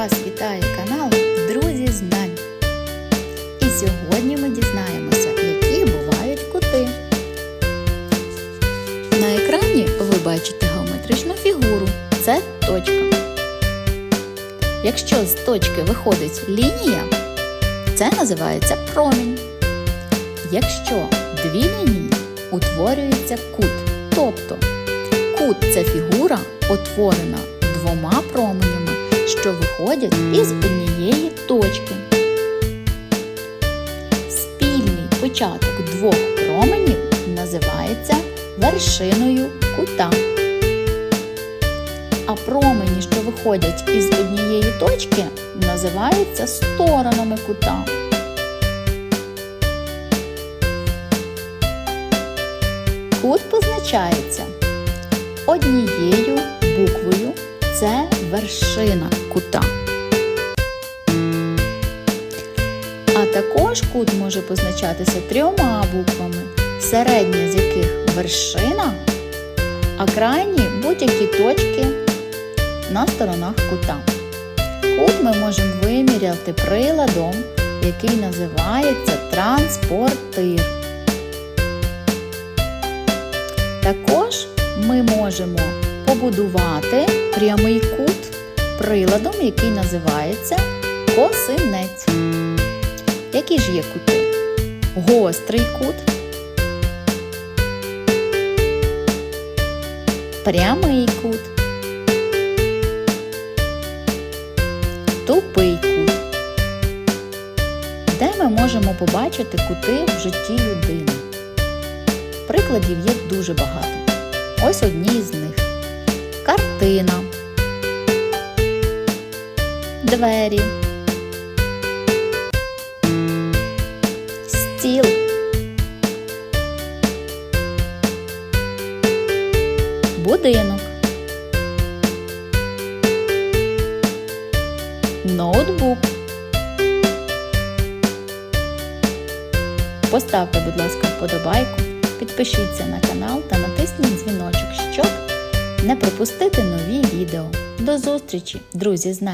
Вас вітає канал Друзі Знань. І сьогодні ми дізнаємося, які бувають кути. На екрані ви бачите геометричну фігуру. Це точка. Якщо з точки виходить лінія, це називається промінь. Якщо дві лінії утворюється кут. Тобто кут це фігура, утворена двома променями, що виходять із однієї точки. Спільний початок двох променів називається вершиною кута. А промені, що виходять із однієї точки, називаються сторонами кута. Кут позначається однією буквою це вершина кута. А також кут може позначатися трьома буквами, середня з яких вершина, а крайні будь-які точки на сторонах кута. Кут ми можемо виміряти приладом, який називається транспортир. Також ми можемо побудувати прямий кут приладом, який називається косинець. Які ж є кути? Гострий кут, прямий кут, тупий кут, де ми можемо побачити кути в житті людини. Прикладів є дуже багато. Ось одні з них. Картина, двері, стіл, будинок, ноутбук. Поставте, будь ласка, вподобайку, підпишіться на канал та натисніть дзвіночок, щоб не пропустити нові відео. До зустрічі, друзі знань!